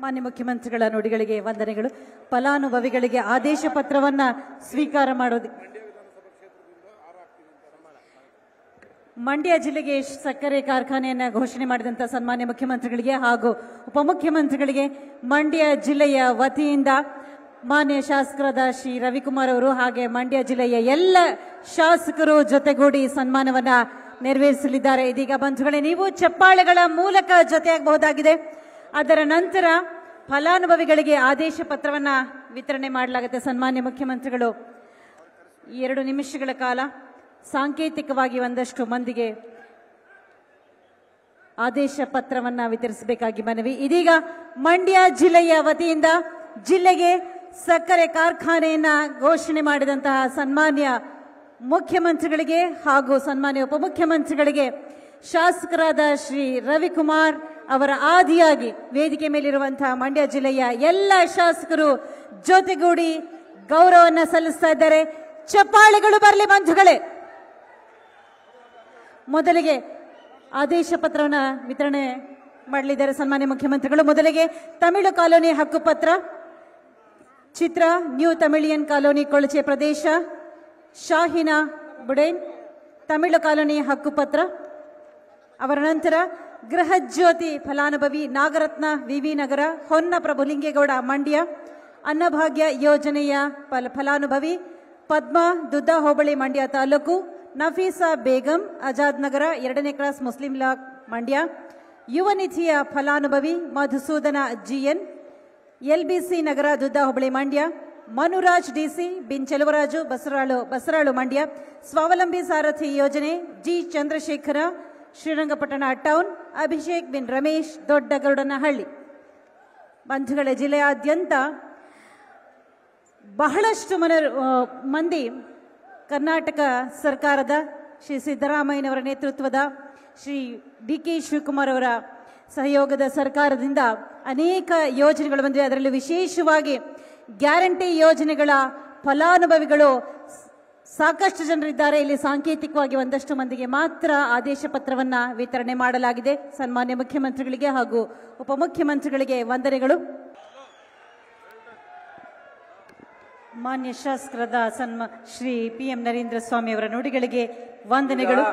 ಮಾನ್ಯ ಮುಖ್ಯಮಂತ್ರಿಗಳ ನುಡಿಗಳಿಗೆ ವಂದನೆಗಳು. ಫಲಾನುಭವಿಗಳಿಗೆ ಆದೇಶ ಪತ್ರವನ್ನ ಸ್ವೀಕಾರ ಮಾಡೋದು. ಮಂಡ್ಯ ಜಿಲ್ಲೆಗೆ ಸಕ್ಕರೆ ಕಾರ್ಖಾನೆಯನ್ನ ಘೋಷಣೆ ಮಾಡಿದಂತ ಸನ್ಮಾನ್ಯ ಮುಖ್ಯಮಂತ್ರಿಗಳಿಗೆ ಹಾಗೂ ಉಪಮುಖ್ಯಮಂತ್ರಿಗಳಿಗೆ ಮಂಡ್ಯ ಜಿಲ್ಲೆಯ ವತಿಯಿಂದ ಮಾನ್ಯ ಶಾಸಕರಾದ ಶ್ರೀ ರವಿಕುಮಾರ್ ಅವರು ಹಾಗೆ ಮಂಡ್ಯ ಜಿಲ್ಲೆಯ ಎಲ್ಲ ಶಾಸಕರು ಜೊತೆಗೂಡಿ ಸನ್ಮಾನವನ್ನ ನೆರವೇರಿಸಲಿದ್ದಾರೆ. ಇದೀಗ ಬಂಧುಗಳೇ, ನೀವು ಚಪ್ಪಾಳೆಗಳ ಮೂಲಕ ಜೊತೆಯಾಗಬಹುದಾಗಿದೆ. ಅದರ ನಂತರ ಫಲಾನುಭವಿಗಳಿಗೆ ಆದೇಶ ಪತ್ರವನ್ನ ವಿತರಣೆ ಮಾಡಲಾಗುತ್ತೆ. ಸನ್ಮಾನ್ಯ ಮುಖ್ಯಮಂತ್ರಿಗಳು, ಎರಡು ನಿಮಿಷಗಳ ಕಾಲ ಸಾಂಕೇತಿಕವಾಗಿ ಒಂದಷ್ಟು ಮಂದಿಗೆ ಆದೇಶ ಪತ್ರವನ್ನ ವಿತರಿಸಬೇಕಾಗಿ ಮನವಿ. ಇದೀಗ ಮಂಡ್ಯ ಜಿಲ್ಲೆಯ ವತಿಯಿಂದ ಜಿಲ್ಲೆಗೆ ಸಕ್ಕರೆ ಕಾರ್ಖಾನೆಯನ್ನ ಘೋಷಣೆ ಮಾಡಿದಂತಹ ಸನ್ಮಾನ್ಯ ಮುಖ್ಯಮಂತ್ರಿಗಳಿಗೆ ಹಾಗೂ ಸನ್ಮಾನ್ಯ ಉಪಮುಖ್ಯಮಂತ್ರಿಗಳಿಗೆ ಶಾಸಕರಾದ ಶ್ರೀ ರವಿಕುಮಾರ್ ಅವರ ಆದಿಯಾಗಿ ವೇದಿಕೆ ಮೇಲಿರುವಂತಹ ಮಂಡ್ಯ ಜಿಲ್ಲೆಯ ಎಲ್ಲ ಶಾಸಕರು ಜೊತೆಗೂಡಿ ಗೌರವವನ್ನು ಸಲ್ಲಿಸ್ತಾ ಇದ್ದಾರೆ. ಚಪ್ಪಾಳೆಗಳು ಬರಲಿ ಬಂಧುಗಳೇ. ಮೊದಲಿಗೆ ಆದೇಶ ಪತ್ರವನ್ನು ವಿತರಣೆ ಮಾಡಲಿದ್ದಾರೆ ಸನ್ಮಾನ್ಯ ಮುಖ್ಯಮಂತ್ರಿಗಳು. ಮೊದಲಿಗೆ ತಮಿಳು ಕಾಲೋನಿ ಹಕ್ಕುಪತ್ರ ಚಿತ್ರ, ನ್ಯೂ ತಮಿಳಿಯನ್ ಕಾಲೋನಿ ಕೊಳಚೆ ಪ್ರದೇಶ, ಶಾಹಿನಾ ಬುಡೇನ್, ತಮಿಳು ಕಾಲೋನಿ ಹಕ್ಕುಪತ್ರ ಅವರ ನಂತರ ಗೃಹ ಜ್ಯೋತಿ ಫಲಾನುಭವಿ ನಾಗರತ್ನ ವಿವಿ ನಗರ, ಹೊನ್ನ ಪ್ರಭುಲಿಂಗೇಗೌಡ ಮಂಡ್ಯ, ಅನ್ನಭಾಗ್ಯ ಯೋಜನೆಯ ಫಲ ಫಲಾನುಭವಿ ಪದ್ಮ ದುದ್ದ ಹೋಬಳಿ ಮಂಡ್ಯ ತಾಲೂಕು, ನಫೀಸಾ ಬೇಗಂ, ಆಜಾದ್ ನಗರ, ಎರಡನೇ ಕ್ಲಾಸ್ ಮುಸ್ಲಿಂ ಲಾ ಮಂಡ್ಯ. ಯುವ ನಿಧಿಯ ಫಲಾನುಭವಿ ಮಧುಸೂದನ ಜಿಎನ್, ಎಲ್ಬಿಸಿ ನಗರ ದುದ್ದ ಹೋಬಳಿ ಮಂಡ್ಯ. ಮನುರಾಜ್ ಡಿಸಿ ಬಿನ್ ಚೆಲುವರಾಜು ಬಸರಾಳು ಬಸರಾಳು ಮಂಡ್ಯ. ಸ್ವಾವಲಂಬಿ ಸಾರಥಿ ಯೋಜನೆ ಜಿ ಚಂದ್ರಶೇಖರ ಶ್ರೀರಂಗಪಟ್ಟಣ ಟೌನ್ ಅಭಿಷೇಕ್ ಬಿನ್ ರಮೇಶ್ ದೊಡ್ಡಗರುಡನಹಳ್ಳಿ. ಬಂಧುಗಳ, ಜಿಲ್ಲೆಯಾದ್ಯಂತ ಬಹಳಷ್ಟು ಮನ ಮಂದಿ ಕರ್ನಾಟಕ ಸರ್ಕಾರದ ಶ್ರೀ ಸಿದ್ದರಾಮಯ್ಯನವರ ನೇತೃತ್ವದ ಶ್ರೀ ಡಿ ಕೆ ಶಿವಕುಮಾರ್ ಅವರ ಸಹಯೋಗದ ಸರ್ಕಾರದಿಂದ ಅನೇಕ ಯೋಜನೆಗಳು ಬಂದಿವೆ. ಅದರಲ್ಲಿ ವಿಶೇಷವಾಗಿ ಗ್ಯಾರಂಟಿ ಯೋಜನೆಗಳ ಫಲಾನುಭವಿಗಳು ಸಾಕಷ್ಟು ಜನರಿದ್ದಾರೆ. ಇಲ್ಲಿ ಸಾಂಕೇತಿಕವಾಗಿ ಒಂದಷ್ಟು ಮಂದಿಗೆ ಮಾತ್ರ ಆದೇಶ ಪತ್ರವನ್ನ ವಿತರಣೆ ಮಾಡಲಾಗಿದೆ. ಸನ್ಮಾನ್ಯ ಮುಖ್ಯಮಂತ್ರಿಗಳಿಗೆ ಹಾಗೂ ಉಪಮುಖ್ಯಮಂತ್ರಿಗಳಿಗೆ ವಂದನೆಗಳು. ಮಾನ್ಯ ಶಾಸಕರಾದ ಸನ್ಮ ಶ್ರೀ ಪಿ ಎಂ ನರೇಂದ್ರ ಸ್ವಾಮಿ ಅವರ ನುಡಿಗಳಿಗೆ ವಂದನೆಗಳು.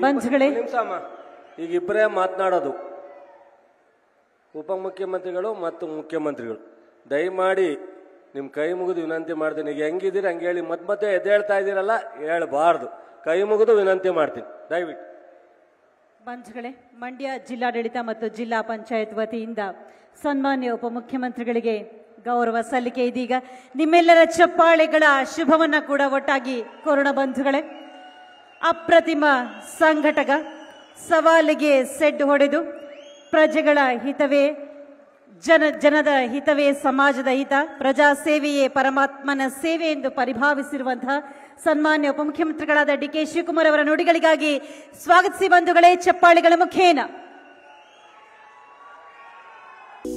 ಬಂಧುಗಳೇ. ಈಗ ಇಬ್ಬರೇ ಮಾತನಾಡೋದು. ಉಪಮುಖ್ಯಮಂತ್ರಿಗಳು ಮತ್ತು ಮುಖ್ಯಮಂತ್ರಿಗಳು. ದಯಮಾಡಿ ನಿಮ್ಮ ಕೈ ಮುಗಿದು ವಿನಂತಿ ಮಾಡ್ತೀನಿ. ಈಗ ಹೆಂಗಿದ್ದೀರಿ ಹಂಗೆ ಹೇಳಿ ಮತ್ತೆ ಮತ್ತೆ ಎದ್ದೇಳ್ತಾ ಇದ್ದೀರಲ್ಲ, ಹೇಳಬಾರ್ದು. ಕೈ ಮುಗಿದು ವಿನಂತಿ ಮಾಡ್ತೀನಿ. ದಯವಿಟ್ಟು. ಬಂಧುಗಳೇ, ಮಂಡ್ಯ ಜಿಲ್ಲಾಡಳಿತ ಮತ್ತು ಜಿಲ್ಲಾ ಪಂಚಾಯತ್ ವತಿಯಿಂದ ಸನ್ಮಾನ್ಯ ಉಪಮುಖ್ಯಮಂತ್ರಿಗಳಿಗೆ ಗೌರವ ಸಲ್ಲಿಕೆ. ಇದೀಗ ನಿಮ್ಮೆಲ್ಲರ ಚಪ್ಪಾಳೆಗಳ ಶುಭವನ್ನ ಕೂಡ ಒಟ್ಟಾಗಿ ಕೊರೋನಾ ಬಂಧುಗಳೇ. ಅಪ್ರತಿಮ ಸಂಘಟಕ ಸವಾಲಿಗೆ ಸೆಡ್ ಹೊಡೆದು ಪ್ರಜೆಗಳ ಹಿತವೇ ಜನ, ಜನದ ಹಿತವೇ ಸಮಾಜದ ಹಿತ, ಪ್ರಜಾ ಸೇವೆಯೇ ಪರಮಾತ್ಮನ ಸೇವೆ ಎಂದು ಪರಿಭಾವಿಸಿರುವಂತಹ ಸನ್ಮಾನ್ಯ ಉಪಮುಖ್ಯಮಂತ್ರಿಗಳಾದ ಡಿ ಕೆ ಶಿವಕುಮಾರ್ ಅವರ ನುಡಿಗಳಿಗಾಗಿ ಸ್ವಾಗತಿಸಿ ಬಂಧುಗಳೇ, ಚಪ್ಪಾಳಿಗಳ ಮುಖೇನ.